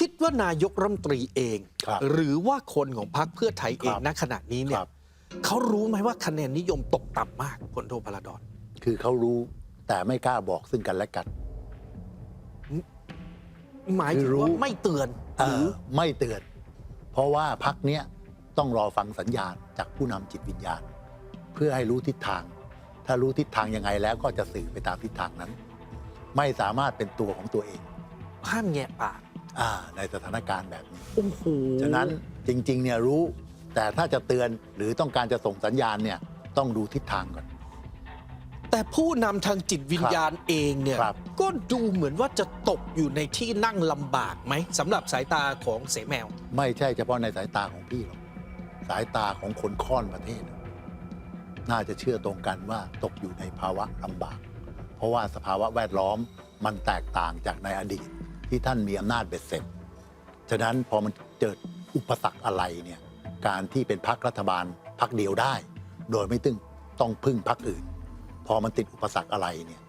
คิดว่านายกรัฐมนตรีเอง ครับหรือว่าคนของพรรคเพื่อไทยเองครับณขณะนี้เนี่คยรับ เขารู้ไหมว่าคะแนนนิยมตกต่ำมากพลโทพลดอน คือเขารู้แต่ไม่กล้าบอกซึ่งกันและกัน หมายถึคืงอรู้ ว่าไม่เตือนเอหรืออไม่เตือน เพราะว่าพักเนี้ยต้องรอฟังสัญญาณจากผู้นำจิตวิญญาณ เพื่อให้รู้ทิศทาง ถ้ารู้ทิศทางยังไงแล้วก็จะสื่อไปตามทิศทางนั้น ไม่สามารถเป็นตัวของตัวเอง ห้ามแงะปาก อ่าในสถานการณ์แบบนี้ โอ้โหฉะนั้นจริงๆเนี่ยรู้แต่ถ้าจะเตือนหรือต้องการจะส่งสัญญาณเนี่ยต้องดูทิศทางก่อน แต่ผู้นำทางจิตวิญญาณเองเนี่ย ครับ ก็ดูเหมือนว่าจะตกอยู่ในที่นั่งลำบากไหมสำหรับสายตาของเสแมว ไม่ใช่เฉพาะในสายตาของพี่หรอกสายตาของคนค่อนประเทศ น่าจะเชื่อตรงกันว่าตกอยู่ในภาวะลำบาก เพราะว่าสภาวะแวดล้อมมันแตกต่างจากในอดีต ที่ท่านมีอำนาจเบ็ดเสร็จ ฉะนั้นพอมันเกิดอุปสรรคอะไรเนี่ยการที่เป็นพักรัฐบาลพักเดียวได้ โดยไม่ตึงต้องพึ่งพักอื่น พอมันติดอุปสรรคอะไรเนี่ย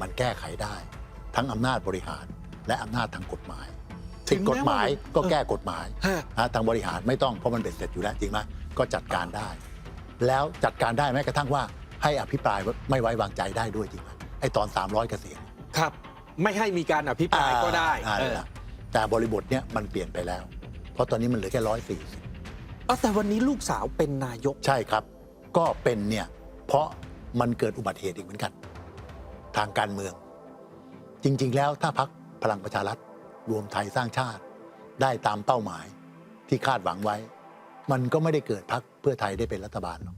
มันแก้ไขได้ ทั้งอำนาจบริหาร และอำนาจทางกฎหมายถึติดงแม้กฎหมายว่าก็แก้กฎหมายฮะนะทางบริหารไม่ต้องเพราะมันเบ็ดเสร็จอยู่แล้วจริงไหมก็จัดการได้ แล้วจัดการได้แม้กระทั่งว่าให้อภิปรายไม่ไว้วางใจได้ด้วยจริงไหมไอ้ตอน 300เกษียณครับ ไม่ให้มีการอภิปรายก็ได้อ่าเออนั่นแหละแต่บริบทเนี้ยมันเปลี่ยนไปแล้ว เพราะตอนนี้มันเหลือแค่ร้อยสี่สิบเอาแต่วันนี้ลูกสาวเป็นนายก ใช่ครับ ก็เป็นเนี่ยเพราะมันเกิดอุบัติเหตุอีกเหมือนกัน ทางการเมือง จริง ๆ แล้วถ้าพักพลังประชารัฐรวมไทยสร้างชาติ ได้ตามเป้าหมายที่คาดหวังไว้ มันก็ไม่ได้เกิดพักเพื่อไทยได้เป็นรัฐบาลหรอก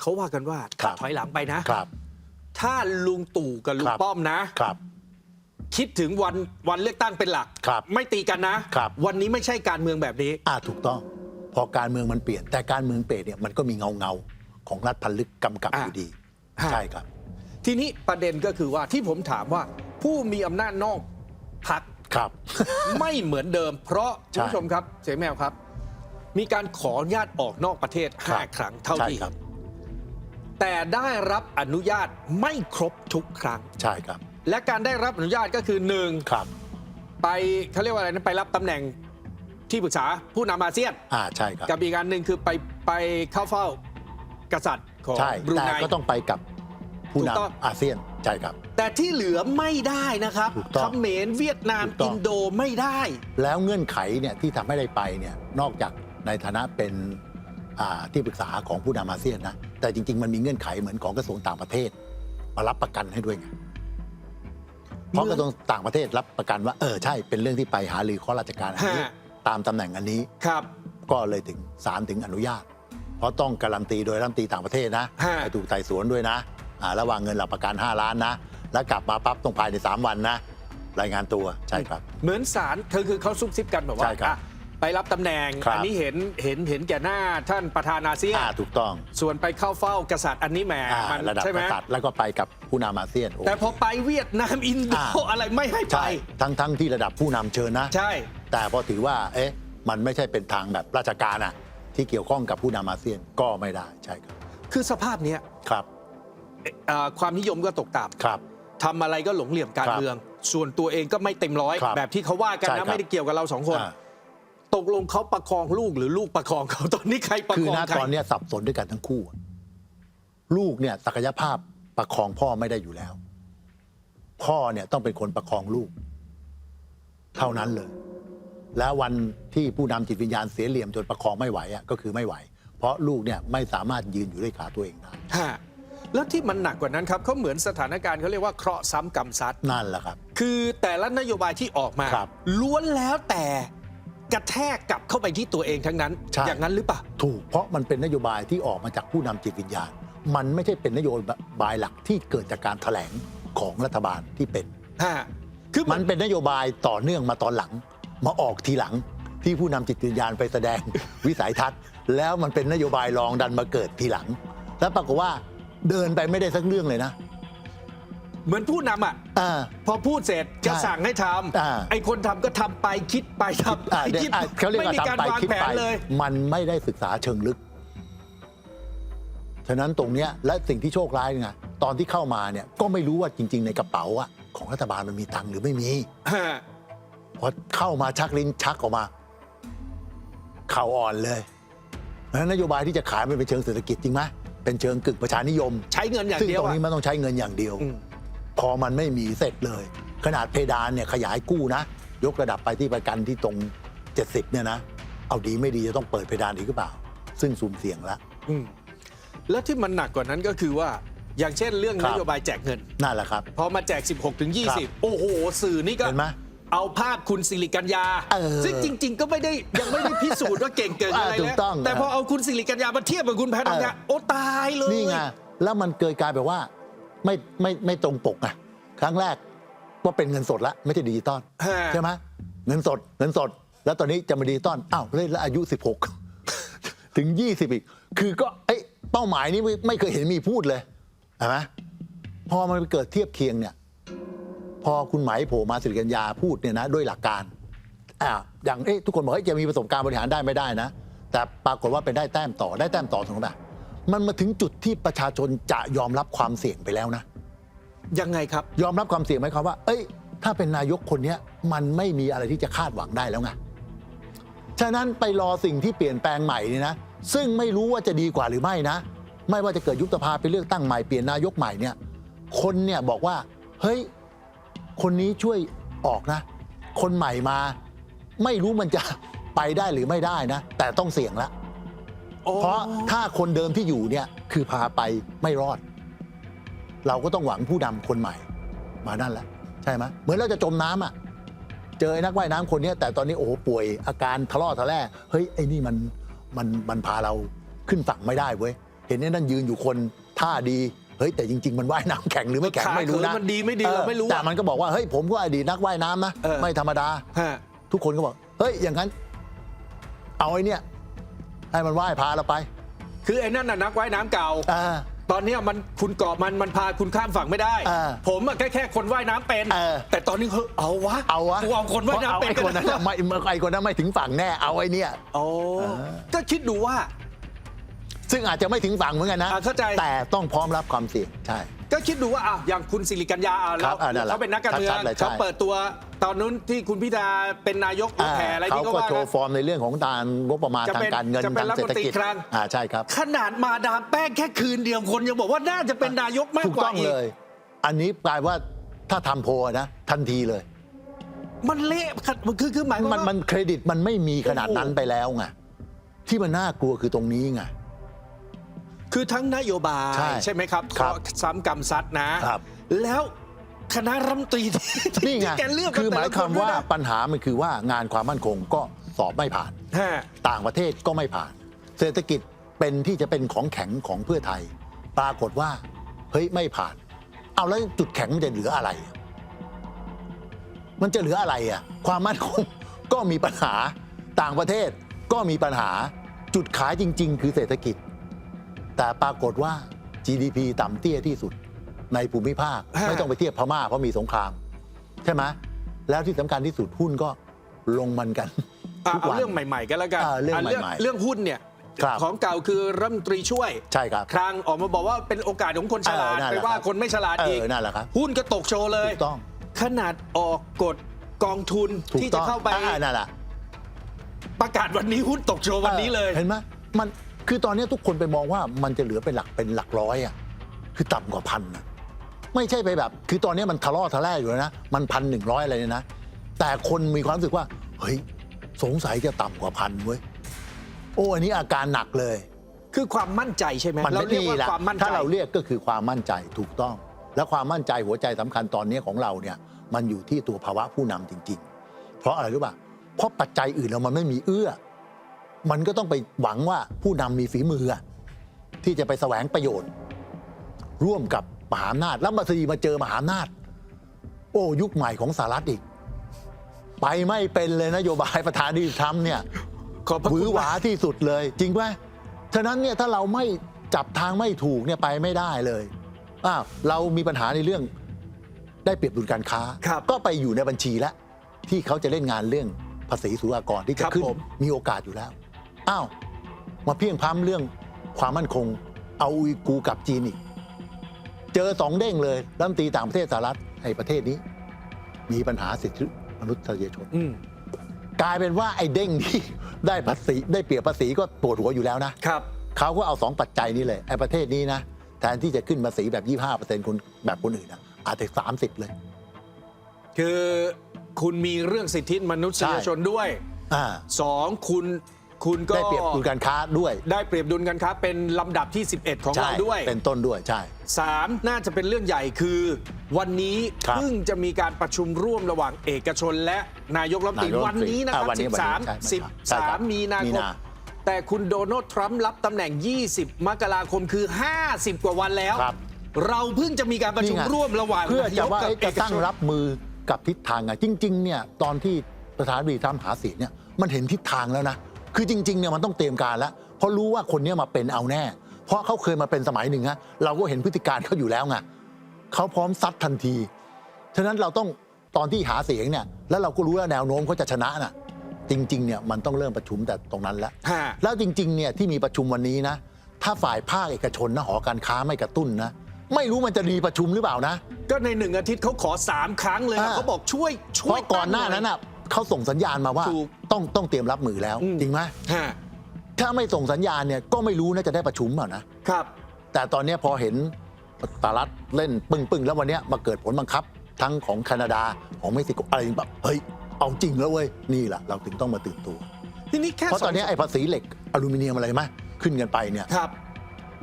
เขาว่ากันว่าครัถ้าบถอยหลังไปนะ ครับ ถ้าลุงตู่กับลุคงรับ ป้อมนะ ครับ คิดถึงวันวันเลือกตั้งเป็นหลัก ครับไม่ตีกันนะ ครับ วันนี้ไม่ใช่การเมืองแบบนี้ อ่าถูกต้อง พอการเมืองมันเปลี่ยน แต่การเมืองเปลี่ยนเนี่ยมันก็มีเงาเงาๆของรัฐพันลึกกำกับอะอยู่ดีฮะใช่ครับ ทีนี้ประเด็นก็คือว่าที่ผมถามว่าผู้มีอำนาจนอกพัก ครับ ไม่เหมือนเดิม เพราะใช่คุณผู้ชมครับ เสแมวครับ มีการขออนุญาตออกนอกประเทศ ครับ 5 ครั้งเท่าใช่ที่ครับ แต่ได้รับอนุญาตไม่ครบทุกครั้ง ใช่ครับ และการได้รับอนุญาตก็คือหนึ่งครับ ไปเขาเรียกว่าอะไรนะไปรับตำแหน่งที่ปรึกษาผู้นำอาเซียนอ่าใช่ครับกับอีกอันหนึ่งคือไปไปเข้าเฝ้ากษัตริย์ของใช่บรูแต่ไน ก็ต้องไปกับผู้ถูกต้อง นำอาเซียนใช่ครับ แต่ที่เหลือไม่ได้นะครับถูกต้องเขมรเวียดนามถูกต้องอินโดไม่ได้ แล้วเงื่อนไขเนี่ยที่ทำให้ได้ไปเนี่ยนอกจากในฐานะเป็นอ่าที่ปรึกษาของผู้นำอาเซียนนะแต่จริง ๆ มันมีเงื่อนไขเหมือนของกระทรวงต่างประเทศ มารับประกันให้ด้วยไง เพราะกระทรวงต่างประเทศรับประกันว่าเออใช่เป็นเรื่องที่ไปหารือข้อราชการอันนี้ ฮะ ตามตำแหน่งอันนี้ ครับ ก็เลยถึงศาลถึงอนุญาต เพราะต้องการันตีโดยรัฐมนตรีต่างประเทศนะฮะ ให้ถูกไต่สวนด้วยนะอ่าระหว่างเงินหลักประกัน 5 ล้านนะ แล้วกลับมาปั๊บต้องภายใน 3 วันนะ รายงานตัวใช่ครับ เหมือนศาลคือคือเขาซุบซิบกันแบบว่าใช่ครับ อะ ไปรับตำแหน่ง ครับ อันี้เห็นเห็นเห็นแก่หน้าท่านประธานาเซียนอ่าถูกต้องส่วนไปเข้าเฝ้ากษัตริย์อันนี้แหมอ่ามันระดับใช่ไหกมษัตริย์แล้วก็ไปกับผู้นำอาเซียนโแต่พอไปเวียดนามอินโดอ่า อะไรไม่ให้ไป ใช่ทั้งทั้งที่ระดับผู้นำเชิญนะ ใช่ แต่พอถือว่า เอ๊ะ มันไม่ใช่เป็นทางแบบราชการอะที่เกี่ยวข้องกับผู้นำอาเซียนก็ไม่ได้ใช่ครับ คือสภาพเนี้ยครับอ่าความนิยมก็ตกต่ครับำทำอะไรก็หลงเหลี่ยมการครับเมือง ส่วนตัวเองก็ไม่เต็มร้อย ครับแบบที่เขาว่ากันใช่ครันะบไม่ได้เกี่ยวกับเราสองคน อ่า ตกลงเขาประคองลูกหรือลูกประคองเขาตอนนี้ใครประคือคองณใคร ตอนเนี้ยสับสนด้วยกันทั้งคู่อะลูกเนี่ยศักยภาพประคองพ่อไม่ได้อยู่แล้ว พ่อเนี่ยต้องเป็นคนประคองลูก เท่านั้นเลย แล้ววันที่ผู้นำจิตวิญญาณเสียเหลี่ยมจนประคองไม่ไหวอะก็คือไม่ไหว เพราะลูกเนี่ยไม่สามารถยืนอยู่ด้วยขาตัวเองได้ฮะแล้วที่มันหนักกว่านั้นครับเขาเหมือนสถานการณ์เขาเรียกว่าเคราะห์ซ้ำกรรมซัดนั่นแหละครับ คือแต่ละนโยบายที่ออกมาครับ ล้วนแล้วแต่ กระแทกกลับเข้าไปที่ตัวเองทั้งนั้น ใช่ อย่างนั้นหรือเปล่า ถูกเพราะมันเป็นนโยบายที่ออกมาจากผู้นำจิตวิญญาณ มันไม่ใช่เป็นนโยบายหลักที่เกิดจากการแถลงของรัฐบาลที่เป็น ฮะ คือมันเป็นนโยบายต่อเนื่องมาตอนหลัง มาออกทีหลังที่ผู้นำจิตวิญญาณไปแสดง วิสัยทัศน์ แล้วมันเป็นนโยบายรองดันมาเกิดทีหลัง แล้วปรากฏว่าเดินไปไม่ได้สักเรื่องเลยนะ เหมือนผู้นำอะอ่า พอพูดเสร็จจะใช่สั่งให้ทอ่าำไอ้คนทำก็ทำไปคิดไปทำไปอ่าเดี๋ยวคิดอ่าเขาเรียกไม่ว่ามีการทำไปวางคิดแผไปนเลย มันไม่ได้ศึกษาเชิงลึก ฉะนั้นตรงเนี้ยและสิ่งที่โชคร้ายเนี่ยตอนที่เข้ามาเนี่ยก็ไม่รู้ว่าจริง ๆ ในกระเป๋าอะของรัฐบาลมันมีตังค์หรือไม่มีฮะพอเข้ามาชักลิ้นชักออกมาเข่าอ่อนเลยเพราะฉะนั้นนโยบายที่จะขายมันเป็นเชิงเศรษฐกิจจริงไหมเป็นเชิงกึ่งประชานิยม ใช้เงินอย่างซึ่งเดียตวรงอะ นี้มันต้องใช้เงินอย่างเดียว อืม พอมันไม่มีเสร็จเลย ขนาดเพดานเนี่ยขยายกู้นะ ยกระดับไปที่ประกันที่ตรง 70เนี่ยนะ เอาดีไม่ดีจะต้องเปิดเพดานอีกหรือเปล่า ซึ่งสุ่มเสี่ยงแล้วอืมแล้วที่มันหนักกว่านั้นก็คือว่า อย่างเช่นเรื่องครันบโยบายแจกเงิน นั่นแหละครับ พอมาแจก 16ถึงครับ20 โอ้โห สื่อนี่ก็ เห็นไหม เอาภาพคุณสิริกัญญา เออซึ่งจริง ๆ ก็ไม่ได้ยังไม่ได้พิสูจน์ว่าเก่งเกินอะไรอ่าถูแล้วกต้องแต่พอเอาคุณสิริกัญญามาเทียบกับคุณแพทองทานเออ โอ้ตายเลย นี่ไงแล้วมันเกิดกลายแบบว่า ไม่ไม่ไม่ตรงปกไงครั้งแรกว่าเป็นเงินสดละไม่ใช่ดิจิตอลฮะใช่ไหมเงินสดเงินสด แล้วตอนนี้จะมาดิจิตอลอ้าวเล่นแล้วอายุ 16 ถึง 20 อีก คือก็เอ้ยเป้าหมายนี้ไม่ไม่เคยเห็นมีพูดเลยเห็นไหมพอมันเกิดเทียบเคียงเนี่ย พอคุณไหมายโผล่มาสิริกัญญาพูดเนี่ยนะด้วยหลักการอ่าอย่างเอ๊ะทุกคนบอกเฮ้ยจะมีประสบการณ์บริหารได้ไม่ได้นะ แต่ปรากฏว่าเป็นได้แต้มต่อได้แต้มต่อถึงแบบ มันมาถึงจุดที่ประชาชนจะยอมรับความเสี่ยงไปแล้วนะ ยังไงครับ ยอมรับความเสี่ยงไหมครับว่า เอ้ย ถ้าเป็นนายกคนเนี้ยมันไม่มีอะไรที่จะคาดหวังได้แล้วไง ฉะนั้นไปรอสิ่งที่เปลี่ยนแปลงใหม่นี่นะ ซึ่งไม่รู้ว่าจะดีกว่าหรือไม่นะ ไม่ว่าจะเกิดยุบสภาไปเลือกตั้งใหม่เปลี่ยนนายกใหม่เนี่ย คนเนี่ยบอกว่า เฮ้ย คนนี้ช่วยออกนะ คนใหม่มา ไม่รู้มันจะไปได้หรือไม่ได้นะ แต่ต้องเสี่ยงแล้ว เพราะถ้าคนเดิมที่อยู่เนี่ยคือพาไปไม่รอด เราก็ต้องหวังผู้นำคนใหม่ มานั่นแหละใช่ไหมเหมือนเราจะจมน้ำอะเจอไอ้นักว่ายน้ำคนเนี้ยแต่ตอนนี้โอ้โหป่วยอาการทะเลาะทะแล่เฮ้ยไอ้นี่มันมันมันพาเราขึ้นฝั่งไม่ได้เว้ยเห็นไอ้นั่นยืนอยู่คนท่าดีเฮ้ยแต่จริง ๆ มันว่ายน้ำแข็งหรือไม่แข็งไม่รู้นะขาเขินมันดีไม่ดีเราไม่รู้อะแต่มันก็บอกว่าเฮ้ยผมก็อดีตนักว่ายน้ำนะเออไม่ธรรมดาฮะทุกคนก็บอกเฮ้ยอย่างนั้น เอาไอ้เนี่ย ให้มันว่ายพาเราไป คือไอ้นั่นน่ะนักว่ายน้ำเก่า อ่า ตอนเนี้ยมันคุณเกาะมันมันพาคุณข้ามฝั่งไม่ได้ เออผมอะแค่แค่คนว่ายน้ำเป็น เออ แต่ตอนนี้เฮ้ยเอาวะเอาวะกูเอาคนว่ายน้ำเป็นพระเอาไอ้คนนั้นน่ะไม่ไอ้คนนั้นไม่ถึงฝั่งแน่เอาไอ้เนี่ย โอ้เออก็คิดดูว่า ซึ่งอาจจะไม่ถึงฝั่งเหมือนกันนะ อ่าเข้าใจ แต่ต้องพร้อมรับความเสี่ยงใช่ ก็คิดดูว่าอะอย่างคุณสิริกัญญาอะครัเราบอะนั่นแหละเขาเป็นนักการเมืองชัดๆเลยใช่ เขาเปิดตัวตอนนู้นที่คุณพิธาเป็นนายกรถอ่าแห่อะไรเขาที่เขาก็ว่าโชกัน ว์ฟอร์มในเรื่องของการงบประมาณจะทาเป็งนการเงินจะเป็นทางเศรษฐกิจรัฐมนตรีคลัง อ่าใช่ครับ ขนาดมาดามแป้งแค่คืนเดียวคนยังบอกว่าน่าจะเป็นนายกมากถูกกว่าต้องอีกเลย อันนี้กลายว่าถ้าทำโพลนะ ทันทีเลย มันเละคือคือหมายความมันว่า มันเครดิตมันไม่มีขนาดนั้นไปแล้วไงที่มันน่ากลัวคือตรงนี้ไง คือทั้งนโยบายใช่ไหมครับครับข้อซ้ำกำซัดนะ ครับ แล้วคณะรัฐมนตรีที่นี่ไงที่แกเลือกคือหมายความว่าแต่ละนปัญหามันคือว่างานความมั่นคงก็สอบไม่ผ่าน ฮะ ต่างประเทศก็ไม่ผ่าน เศรษฐกิจเป็นที่จะเป็นของแข็งของเพื่อไทย ปรากฏว่าเฮ้ยไม่ผ่าน เอาแล้วจุดแข็งมันจะเหลืออะไรอะมันจะเหลืออะไรอะ ความมั่นคง ก็มีปัญหา ต่างประเทศก็มีปัญหา จุดขายจริง ๆ คือเศรษฐกิจ แต่ปรากฏว่า GDP ต่ำเตี้ยที่สุดในภูมิภาคฮะไม่ต้องไปเทียบพม่าเพราะมีสงคราม ใช่ไหมแล้วที่สำคัญที่สุดหุ้นก็ลงมันกันอะทุกเอาวัน เรื่องใหม่ๆกันแล้วกันอ่าเรื่องะใหม่ๆเรื่องหุ้นเนี่ย ครับของเก่าคือรัฐมนตรีช่วยใช่ครับครั้งออกมาบอกว่าเป็นโอกาสของคนฉลาดเออนั่นแหไปละว่าครับคนไม่ฉลาดเออีกอนั่นแหละครับหุ้นก็ตกโชว์เลย ถูกต้อง ขนาดออกกฎกองทุนถูกที่ต้จะองเข้าไปอ่นั่นแหละประกาศวันนี้หุ้นตกโชว์วันนี้เลยเห็นไหมมัน คือตอนนี้ทุกคนไปมองว่ามันจะเหลือเป็นหลักเป็นหลักร้อยอะคือต่ำกว่าพันนะไม่ใช่ไปแบบ คือตอนนี้มันทะเลาะทะแล่อยู่แล้วนะมันพันหนึ่งร้อยอะไรเนี่ยนะ แต่คนมีความรู้สึกว่า เฮ้ย สงสัยจะต่ำกว่าพันเว้ยโอ้อันนี้อาการหนักเลย คือความมั่นใจใช่ไหมมันเราไม่เรียกดีว่าละความมั่นใจ ถ้าเราเรียกก็คือความมั่นใจถูกต้อง และความมั่นใจหัวใจสำคัญตอนนี้ของเราเนี่ย มันอยู่ที่ตัวภาวะผู้นำจริง ๆ เพราะอะไรรู้ป่ะเพราะปัจจัยอื่นเรามันไม่มีเอื้อ มันก็ต้องไปหวังว่าผู้นำมีฝีมืออะที่จะไปแสวงประโยชน์ ร่วมกับมหาอำนาจแล้วมาสีมาเจอมหาอำนาจ โอ้ยุคใหม่ของสหรัฐอีก ไปไม่เป็นเลยนโยบายประธานาธิบดีทรัมป์เนี่ยขอบพระหวืคุอณหวาที่สุดเลย จริงไหมฉะนั้นเนี่ยถ้าเราไม่จับทางไม่ถูกเนี่ยไปไม่ได้เลยอ้าวเรามีปัญหาในเรื่องได้เปรียบดุลการค้าครับก็ไปอยู่ในบัญชีแล้วที่เขาจะเล่นงานเรื่องภาษีสุรากรที่คจะรับขึ้นผมมีโอกาสอยู่แล้ว อ้าวมาเพียงพร้ำเรื่องความมั่นคง เอาอุยกูร์กับจีนอีก เจอสองเด้งเลยรัฐมนตรีต่างประเทศสหรัฐในประเทศนี้ มีปัญหาสิทธิมนุษยชนอืมกลายเป็นว่าไอ้เด้งที่ได้ภาษีได้เปรียบภาษีก็ปวดหัวอยู่แล้วนะครับเขาก็เอาสองปัจจัยนี้เลยไอ้ประเทศนี้นะแทนที่จะขึ้นภาษีแบบ 25%คนแบบคนอื่นนะอาจจะ 30 เลย คือคุณมีเรื่องสิทธิมนุษยชนด้วยอ่าสองคุณ คุณก็ได้เปรียบดุลการค้าด้วย ได้เปรียบดุลกันครับเป็นลำดับที่ 11 ของใช่เราด้วย เป็นต้นด้วยใช่สามน่าจะเป็นเรื่องใหญ่คือ วันนี้ครับเพิ่งจะมีการประชุมร่วมระหว่างเอกชนและนายกรัฐมนตรีนายกรัวัฐนมนตรีนี้นะคอ่ารับวันนี้วันนี้ใช่13ใช่ครับ13 มีนามีคมนาแต่คุณโดนัลด์ทรัมป์รับตำแหน่ง 20 มกราคมคือ 50 กว่าวันแล้วครับเราเพิ่งจะมีการประชุมนี่ไงร่วมระหว่างเพื่อจะว่านายกกับเอ๊ะจะตั้งเอกชนรับมือกับทิศทางไงจริง ๆ เนี่ยตอนที่ประธานาธิบดีทรัมป์หาเสียงเนี่ยมันเห็นทิศทางแล้วนะ คือจริงๆเนี่ยมันต้องเตรียมการแล้วเพราะรู้ว่าคนเนี้ยมาเป็นเอาแน่ เพราะเขาเคยมาเป็นสมัยหนึ่งฮะเราก็เห็นพฤติการเขาอยู่แล้วไงเขาพร้อมซัดทันที ฉะนั้นเราต้องตอนที่หาเสียงเนี่ยแล้วเราก็รู้แล้วแนวโน้มเขาจะชนะน่ะจริงๆเนี่ยมันต้องเริ่มประชุมแต่ตรงนั้นแล้ว ฮะ แล้วจริงๆ เนี่ยที่มีประชุมวันนี้นะ ถ้าฝ่ายภาคเอกชนนะหอการค้าไม่กระตุ้นนะ ไม่รู้มันจะมีประชุมหรือเปล่านะ ก็ในหนึ่งอาทิตย์เขาขอ3ครั้งเลยนะอ่า เขาบอกช่วยช่เพวยราะก่อนหน้านั้นตั้งอะ เขาส่งสัญญาณมาว่าถูกต้องต้องเตรียมรับมือแล้ว อืม จริงไหมฮะถ้าไม่ส่งสัญญาณเนี่ยก็ไม่รู้นะจะได้ประชุมเปล่านะ ครับ แต่ตอนเนี้ยพอเห็นสหรัฐเล่นปึ้งๆ แล้ววันเนี้ยมาเกิดผลบังคับ ทั้งของแคนาดาของเม็กซิโกอะไรแบบเฮ้ย เอาจริงแล้วเว้ย นี่แหละเราถึงต้องมาตื่นตัว ทีนี้แค่เพราะตอนเนี้ยสงไอ้ภาษีเหล็กอลูมิเนียมอะไรไหมขึ้นกันไปเนี่ยครับ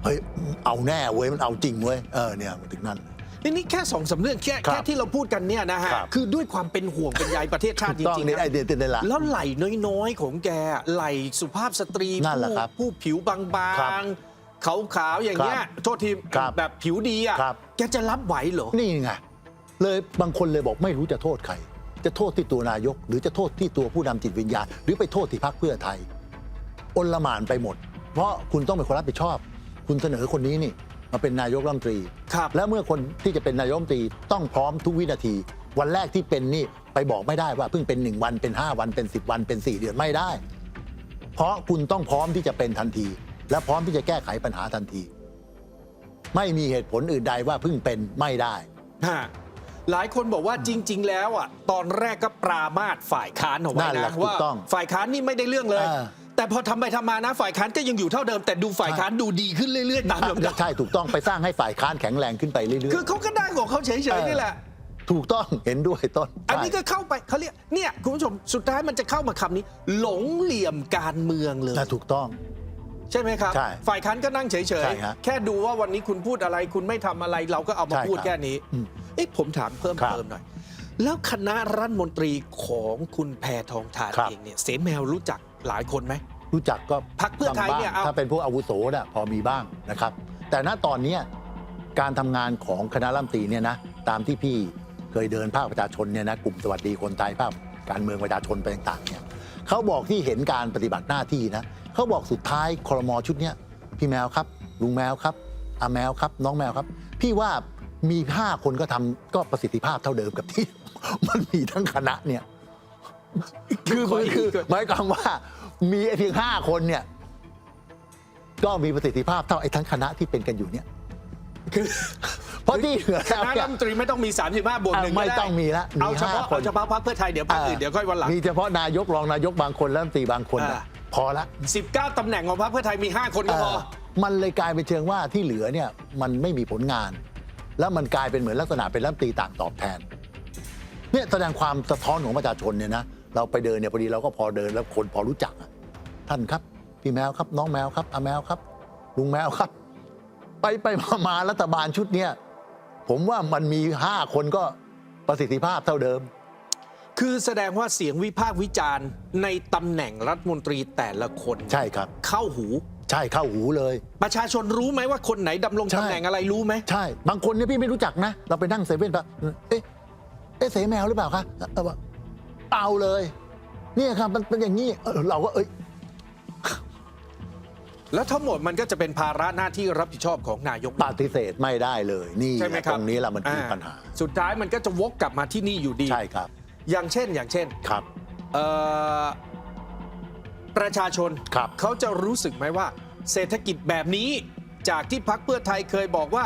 เฮ้ยเอาแน่เว้ยมันเอาจริงเว้ยเออเนี่ยมันถึงนั่น ทีนี้แค่สองสามเรื่องแค่ครับแค่ที่เราพูดกันเนี่ยนะฮะครับคือด้วยความเป็นห่วงเป็นใยประเทศชาติจต้องริงๆนี่นะไอเดียติดเลยละแล้วไหลน้อยๆของแกไหลสุภาพสตรีนั่นแหละผู้ครับผู้ผิวบาครังบๆขาวๆอย่างเงี้ยครับโทษทีครับแบบผิวดีอะครับ แกจะรับไหวเหรอ นี่ไงเลยบางคนเลยบอกไม่รู้จะโทษใคร จะโทษที่ตัวนายก หรือจะโทษที่ตัวผู้นำจิตวิญญาณ หรือไปโทษที่พรรคเพื่อไทยอลหม่านไปหมด เพราะคุณต้องเป็นคนรับผิดชอบ คุณเสนอคนนี้นี่ มาเป็นนายกรัฐมนตรี ครับแล้วเมื่อคนที่จะเป็นนายกรัฐมนตรีต้องพร้อมทุกวินาที วันแรกที่เป็นนี่ไปบอกไม่ได้ว่าเพิ่งเป็นหนึ่งวันเป็น 5 วันเป็น 10 วันเป็น 4 เดือนไม่ได้ เพราะคุณต้องพร้อมที่จะเป็นทันที และพร้อมที่จะแก้ไขปัญหาทันที ไม่มีเหตุผลอื่นใดว่าเพิ่งเป็นไม่ได้ ฮะหลายคนบอกว่าจริง ๆ แล้วอะตอนแรกก็ปรามาสฝ่ายค้านเอาไว้นั่นแหนะละถูกว่าต้องฝ่ายค้านนี่ไม่ได้เรื่องเลยอ่า แต่พอทำไปทำมานะฝ่ายค้านก็ยังอยู่เท่าเดิม แต่ดูฝ่ายค้านดูดีขึ้นเรื่อยๆตามลำดับใช่ถูกต้องไปสร้างให้ฝ่ายค้านแข็งแรงขึ้นไปเรื่อยคือเขาก็ได้ของเขาเฉยๆนี่แหละๆถูกต้องเห็นด้วยต้น อันนี้ใช่ก็เข้าไปเขาเรียกเนี่ยคุณผู้ชมสุดท้ายมันจะเข้ามาคำนี้ หลงเหลี่ยมการเมืองเลยน่าถูกต้องใช่ไหมครับใช่ฝ่ายค้านก็นั่งเฉยใช่ฮะๆแค่ดูว่าวันนี้คุณพูดอะไร คุณไม่ทำอะไรเราก็เอามาใช่พูดครับแค่นี้อืมเอ๊ะผมถามเพิ่มครับเติมหน่อย แล้วคณะรัฐมนตรีของคุณแพทองทานครับเองเนี่ยเสแมวรู้จัก หลายคนไหม รู้จักก็พรรคเพื่อไทยเนี่ยบ้างเอา ถ้าเป็นพวกอาวุโสน่ะพอมีบ้างนะครับ แต่ณตอนเนี้ยการทำงานของคณะรัฐมนตรีเนี่ยนะตามที่พี่เคยเดินภาคประชาชนเนี่ยนะกลุ่มสวัสดีคนไทยภาคการเมืองประชาชนไปต่างๆเนี่ยเขาบอกที่เห็นการปฏิบัติหน้าที่นะเขาบอกสุดท้ายครมชุดเนี้ยพี่แมวครับลุงแมวครับอาแมวครับ น้องแมวครับ พี่ว่ามีห้าคนก็ทำก็ประสิทธิภาพเท่าเดิมกับที่ มันมีทั้งคณะเนี่ย คือขออีกคือเกินหมายความว่า มีไอ้เพียงห้าคนเนี่ย ก็มีประสิทธิภาพเท่าไอ้ทั้งคณะที่เป็นกันอยู่เนี่ยคือเพราะที่เหลือคแล้วณะเนี่รัยฐมนตรีไม่ต้องมี 35 บวกหนึ่งอะไม่ก็ด้ต้องมีละมีเอาเฉพาะห้าคน เอาเฉพาะพรรคเพื่อไทยเดี๋ยวพรรคอื่นเดี๋ยวค่อยวันหลัง มีเฉพาะนายกรองนายกบางคนแล้วรัฐมนตรีบางคนน่ะอ่า พอละ 19ตำแหน่งของพรรคเพื่อไทยมี 5 คนก็พอ เออมันเลยกลายเป็นเชิงว่าที่เหลือเนี่ยมันไม่มีผลงาน แล้วมันกลายเป็นเหมือนลักษณะเป็นรัฐมนตรีต่างตอบแทนเนี่ยแสดงความสะท้อนของประชาชนเนี่ยนะ เราไปเดินเนี่ยพอดีเราก็พอเดินแล้วคนพอรู้จักอะท่านครับ พี่แมวครับ น้องแมวครับอาแมวครับ ลุงแมวครับ ไปไปมามารัฐบาลชุดเนี้ยผมว่ามันมีห้าคนก็ประสิทธิภาพเท่าเดิม คือแสดงว่าเสียงวิพากษ์วิจารณ์ ในตำแหน่งรัฐมนตรีแต่ละคนใช่ครับ เข้าหู ใช่เข้าหูเลย ประชาชนรู้ไหมว่าคนไหนดำรงใช่ ตำแหน่งอะไรรู้ไหม ใช่ บางคนเนี่ยพี่ไม่รู้จักนะ เราไปนั่งเซเว่นปะเอ๊ะ เอ๊ะเสแมวหรือเปล่าคะเอาว่า เอาเลย เนี่ยครับมันเป็นอย่างนี้เออเราก็เอ้ยแล้วทั้งหมดมันก็จะเป็นภาระหน้าที่รับผิดชอบของนายก ปฏิเสธไม่ได้เลย นี่ใช่ไหมแหละครับ ตรงนี้แหละมันคืออ่าปัญหา สุดท้ายมันก็จะวกกลับมาที่นี่อยู่ดี ใช่ครับอย่างเช่นอย่างเช่นครับ เอ่อประชาชนครับ เขาจะรู้สึกไหมว่า เศรษฐกิจแบบนี้จากที่พักเพื่อไทยเคยบอกว่า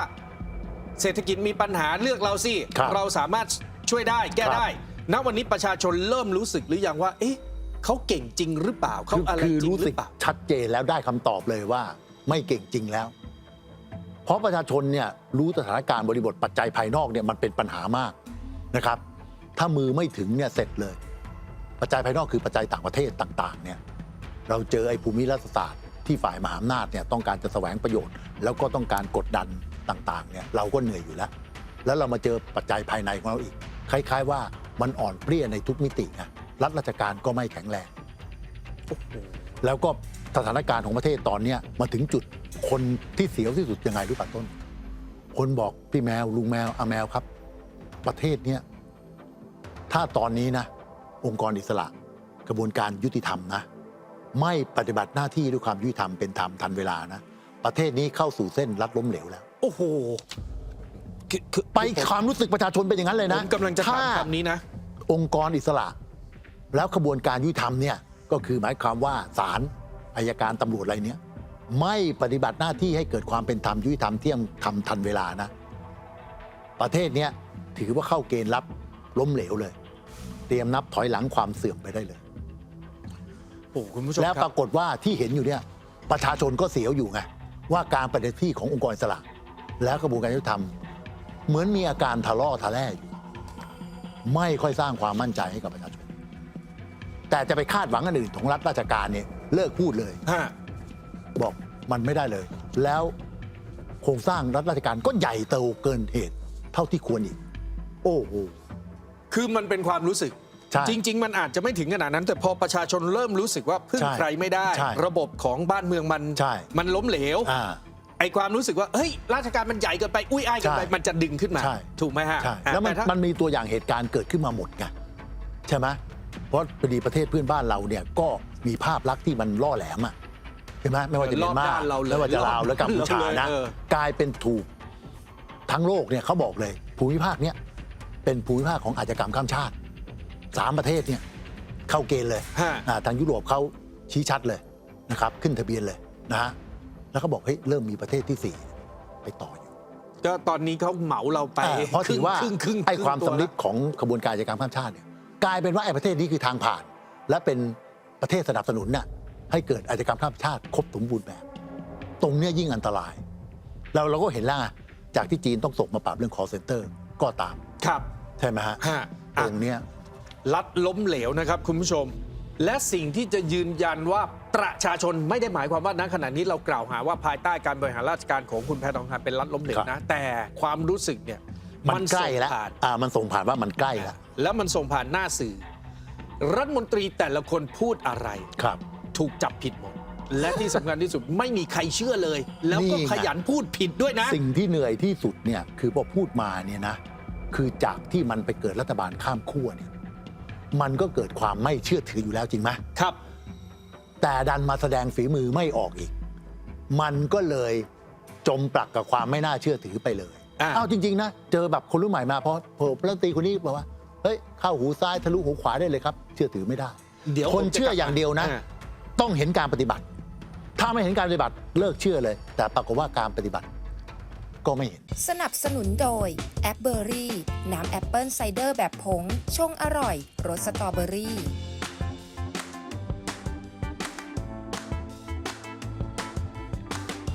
เศรษฐกิจมีปัญหาเลือกเราสิ ครับเราสามารถช่วยได้แก้ครับได้ ณวันนี้ประชาชนเริ่มรู้สึกหรือยังว่า เอ๊ะเขาเก่งจริงหรือเปล่าเขาคืออะไรคือจริงรู้หรืสึกอเปล่าชัดเจนแล้วได้คำตอบเลยว่า ไม่เก่งจริงแล้ว เพราะประชาชนเนี่ยรู้สถานการณ์บริบทปัจจัยภายนอกเนี่ยมันเป็นปัญหามากนะครับ ถ้ามือไม่ถึงเนี่ยเสร็จเลย ปัจจัยภายนอกคือปัจจัยต่างประเทศต่าง ๆ เนี่ยเราเจอไอ้ภูมิรัฐศาสตร์ที่ฝ่ายมหาอำนาจเนี่ยต้องการจะแสวงประโยชน์ แล้วก็ต้องการกดดันต่างๆเนี่ยเราก็เหนื่อยอยู่แล้ว แล้วเรามาเจอปัจจัยภายในของเราอีก คล้าย ๆ ว่า มันอ่อนเปรี้ยในทุกมิติไงรัฐราชการก็ไม่แข็งแรง แล้วก็สถานการณ์ของประเทศตอนเนี้ยมาถึงจุดคนที่เสียวที่สุดยังไงรู้ป่ะต้น คนบอกพี่แมวลุงแมวอาแมวครับ ประเทศเนี้ยถ้าตอนนี้นะ องค์กรอิสระ กระบวนการยุติธรรมนะ ไม่ปฏิบัติหน้าที่ด้วยความยุติธรรมเป็นธรรมทันเวลานะ ประเทศนี้เข้าสู่เส้นรัดล้มเหลวแล้ว โอ้โห คือคือไปความรู้สึกประชาชนเป็นอย่างนั้นเลยผนะมกำลังจะถามถ้า คำนี้นะ องค์กรอิสระ แล้วขบวนการยุติธรรมเนี่ยก็คือหมายความว่าศาลอายการตำรวจอะไรเนี้ยไม่ปฏิบัติหน้าที่ให้เกิดความเป็นธรรมยุติธรรมเที่ยงทำทันเวลานะ ประเทศเนี้ยถือว่าเข้าเกณฑ์รับล้มเหลวเลย เตรียมนับถอยหลังความเสื่อมไปได้เลยโอ้คุณผู้ชมแล้วคปรับรากฏว่าที่เห็นอยู่เนี่ยประชาชนก็เสียวอยู่ไงว่าการปฏิบัติหน้าที่ขององค์กรอิสระ แล้วกระบวนการยุติธรรม เหมือนมีอาการทะเลาะทะแล่อยู่ ไม่ค่อยสร้างความมั่นใจให้กับประชาชน แต่จะไปคาดหวังอันอื่นของรัฐราชการเนี่ยเลิกพูดเลย ฮะ บอกมันไม่ได้เลย แล้วโครงสร้างรัฐราชการก็ใหญ่โตเกินเหตุ เท่าที่ควรอีก โอ้โห คือมันเป็นความรู้สึก ใช่จริง ๆ มันอาจจะไม่ถึงขนาดนั้น แต่พอประชาชนเริ่มรู้สึกว่าพึ่งใช่ใครไม่ได้ ใช่ระบบของบ้านเมืองมัน ใช่มันล้มเหลว อ่า ไอความรู้สึกว่าเฮ้ยราชการมันใหญ่เกินไปอุ้ยอ้ายเกินไปใช่มันจะดึงขึ้นมา ใช่ ถูกไหมฮะใช่อะแล้วมันต่ถ้า มันมีตัวอย่างเหตุการณ์เกิดขึ้นมาหมดไงใช่ไหมเพราะพอดีประเทศเพื่อนบ้านเราเนี่ยก็มีภาพลักษณ์ที่มันล่อแหลมอะใช่ไหมไม่ว่าจะรเมีอยบนมาด้านเราเลยไม่ว่าจะลาวรอบและกัมพูชาเราเลยนะ เออ กลายเป็นถูกทั้งโลกเนี่ยเขาบอกเลย ภูมิภาคเนี้ยเป็นภูมิภาคของอาชญากรรมข้ามชาติสามประเทศเนี่ยเข้าเกณฑ์เลยฮะ อ่าทางยุโรปเขาชี้ชัดเลยนะครับ ขึ้นทะเบียนเลยนะฮะ แล้วก็บอกเฮ้ยเริ่มมีประเทศที่สี่ไปต่ออยู่ก็ตอนนี้เขาเหมาเราไปอ่าเพราะถือว่าครึ่งครึ่งไอ้รึ่งความตัวสำนึกแล้ของกระบวนการกิจกรรมข้ามชาติเนี่ยกลายเป็นว่าไอ้ประเทศนี้คือทางผ่าน และเป็นประเทศสนับสนุนน่ะให้เกิดอาชญากรรมข้ามชาติครบสมบูรณ์แบบ ตรงเนี้ยยิ่งอันตราย เราเราก็เห็นแล้วไงจากที่จีนต้องส่งมาปราบเรื่อง call center ก็ตามครับใช่ไหมฮะฮะตอะรงเนี้ยรัฐล้มเหลวนะครับคุณผู้ชม และสิ่งที่จะยืนยันว่าประชาชนไม่ได้หมายความว่าณขณะนี้เรากล่าวหาว่าภายใต้การบริหารราชการของคุณแพทองทานเป็นรัฐล้มเหลวครับนะ แต่ความรู้สึกเนี่ยมันใกล้แล้วส่งผ่านอ่ามันส่งผ่านว่ามันใกล้แล้วแล้วมันส่งผ่านหน้าสื่อ รัฐมนตรีแต่ละคนพูดอะไรครับ ถูกจับผิดหมดและที่สำคัญที่สุดไม่มีใครเชื่อเลย แล้วก็นี่ไงขยันพูดผิดด้วยนะ สิ่งที่เหนื่อยที่สุดเนี่ยคือพอพูดมาเนี่ยนะ คือจากที่มันไปเกิดรัฐบาลข้ามขั้วเนี่ย มันก็เกิดความไม่เชื่อถืออยู่แล้วจริงไหมครับ แต่ดันมาแสดงฝีมือไม่ออกอีก มันก็เลยจมปลักกับความไม่น่าเชื่อถือไปเลยอ่า เอ้าจริง ๆ นะ เจอแบบคนรุ่นใหม่มาพอพอรัฐมนตรีคนนี้บอกว่าเฮ้ยเข้าหูซ้ายทะลุหูขวาได้เลยครับ เชื่อถือไม่ได้เดี๋ยวคนผมจะเชื่ออย่างเดียวนะอ่าต้องเห็นการปฏิบัติ ถ้าไม่เห็นการปฏิบัติเลิกเชื่อเลย แต่ปรากฏว่าการปฏิบัติ ก็ไม่เห็น สนับสนุนโดยแอปเบอรี่น้ำแอปเปิลไซเดอร์แบบผงชงอร่อยรสสตรอเบอรี่